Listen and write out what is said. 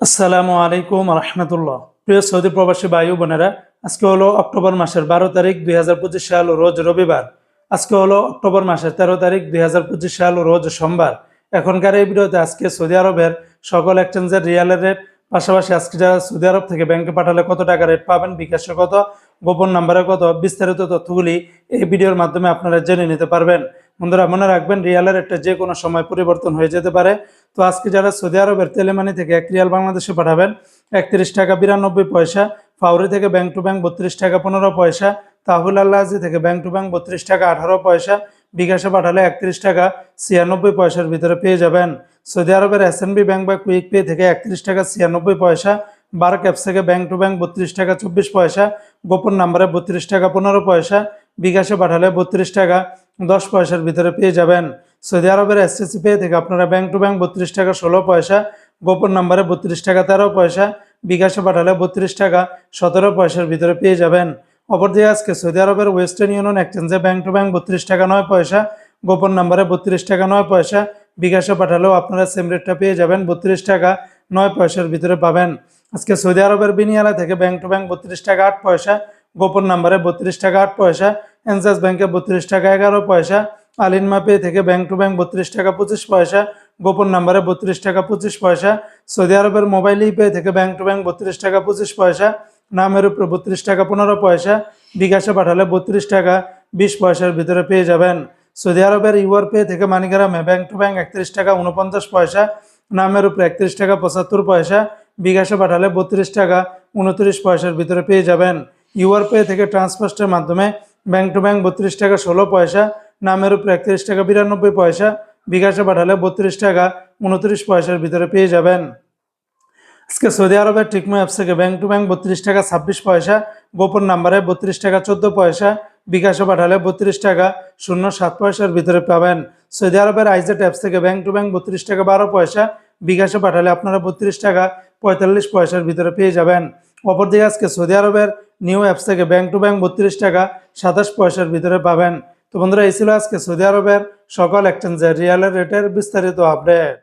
আসসালামু আলাইকুম রহমতুল্লাহ প্রিয় সৌদি প্রবাসী বায়ু বোনেরা, আজকে হলো অক্টোবর মাসের বারো তারিখ দুই সাল রোজ রবিবার। আজকে হলো অক্টোবর মাসের তেরো তারিখ দুই হাজার পঁচিশ সাল রোজ সোমবার। এখনকার এই ভিডিওতে আজকে সৌদি আরবের সকল এক্সচেঞ্জের রিয়ালের রেট, পাশাপাশি আজকে যারা সৌদি আরব থেকে ব্যাংকে পাঠালে কত টাকা রেট পাবেন, বিকাশে কত, গোপন নাম্বারে কত, বিস্তারিত তথ্যগুলি এই ভিডিওর মাধ্যমে আপনারা জেনে নিতে পারবেন। বন্ধুরা, মনে রাখবেন রিয়ালের একটা যে কোনো সময় পরিবর্তন হয়ে যেতে পারে। তো আজকে যারা সৌদি আরবের তেলেমানি থেকে এক রিয়াল বাংলাদেশে পাঠাবেন, একত্রিশ টাকা বিরানব্বই পয়সা, ফাউরি থেকে ব্যাংক টু ব্যাংক বত্রিশ টাকা পনেরো পয়সা, তাহুল আল্লাহাজি থেকে ব্যাংক টু ব্যাংক বত্রিশ টাকা আঠারো পয়সা, বিকাশে পাঠালে একত্রিশ টাকা ছিয়ানব্বই পয়সার ভিতরে পেয়ে যাবেন। সৌদি আরবের এসএনবি ব্যাংক বা কুইক পে থেকে একত্রিশ টাকা ছিয়ানব্বই পয়সা বার ক্যাপস থেকে ব্যাংক টু ব্যাংক বত্রিশ টাকা চব্বিশ পয়সা, গোপন নাম্বারে বত্রিশ টাকা পনেরো পয়সা, বিকাশে পাঠালে বত্রিশ টাকা দশ পয়সার ভিতরে পেয়ে যাবেন। সৌদি আরবের এসএসসি পে থেকে আপনারা ব্যাংক টু ব্যাংক বত্রিশ টাকা, ষোলো পয়সা, গোপন নাম্বারে বত্রিশ টাকা, তেরো পয়সা, বিকাশে পাঠালে বত্রিশ টাকা, সতেরো পয়সার ভিতরে পেয়ে যাবেন। অপরদিকে আজকে সৌদি আরবের ওয়েস্টার্ন ইউনিয়ন এক্সচেঞ্জে ব্যাংক টু ব্যাংক বত্রিশ টাকা, নয় পয়সা, গোপন নাম্বারে বত্রিশ টাকা, নয় পয়সা, বিকাশে পাঠালেও আপনারা সেম রেটটা পেয়ে যাবেন, বত্রিশ টাকা, নয় পয়সার ভিতরে পাবেন। আজকে সৌদি আরবের বিনিয়ালা থেকে ব্যাংক টু ব্যাংক বত্রিশ টাকা, আট পয়সা, গোপন নাম্বারে বত্রিশ টাকা, আট পয়সা এনসাস ব্যাংকে বত্রিশ টাকা এগারো পয়সা আলিনমা পে থেকে ব্যাংক টু ব্যাংক বত্রিশ টাকা পঁচিশ পয়সা, গোপন নাম্বারে বত্রিশ টাকা পঁচিশ পয়সা, সৌদি আরবের মোবাইল পে থেকে ব্যাংক টু ব্যাংক বত্রিশ টাকা পঁচিশ পয়সা, নামের উপরে বত্রিশ টাকা পনেরো পয়সা, বিকাশে পাঠালে বত্রিশ টাকা বিশ পয়সার ভিতরে পেয়ে যাবেন। সৌদি আরবের ইউআর পে থেকে মানিগ্রামে ব্যাংক টু ব্যাংক একত্রিশ টাকা উনপঞ্চাশ পয়সা, নামের উপরে একত্রিশ টাকা পঁচাত্তর পয়সা, বিকাশে পাঠালে বত্রিশ টাকা উনত্রিশ পয়সার ভিতরে পেয়ে যাবেন। ইউআর পে থেকে ট্রান্সফার্স্টের মাধ্যমে ব্যাংক টু ব্যাংক বত্রিশ টাকা ষোলো পয়সা, নামের উপরে একত্রিশ টাকা বিরানব্বই পয়সা, বিকাশে পাঠালে বত্রিশ টাকা উনত্রিশ পয়সার ভিতরে পেয়ে যাবেন। আজকে সৌদি আরবের টিকমো অ্যাপস থেকে ব্যাংক টু ব্যাংক বত্রিশ টাকা ছাব্বিশ পয়সা, গোপন নাম্বারে বত্রিশ টাকা চোদ্দ পয়সা, বিকাশে পাঠালে বত্রিশ টাকা শূন্য সাত পয়সার ভিতরে পাবেন। সৌদি আরবের আইজেট অ্যাপস থেকে ব্যাংক টু ব্যাংক বত্রিশ টাকা বারো পয়সা, বিকাশে পাঠালে আপনারা বত্রিশ টাকা পঁয়তাল্লিশ পয়সার ভিতরে পেয়ে যাবেন। অপরদিকে আজকে সৌদি আরবের নিউ অ্যাপস থেকে ব্যাংক টু ব্যাংক বত্রিশ টাকা সাতাশ পয়সার ভিতরে পাবেন। তো বন্ধুরা, এই ছিল আজকে সৌদি আরবের সকল এক্সচেঞ্জের রিয়ালের রেটের বিস্তারিত আপডেট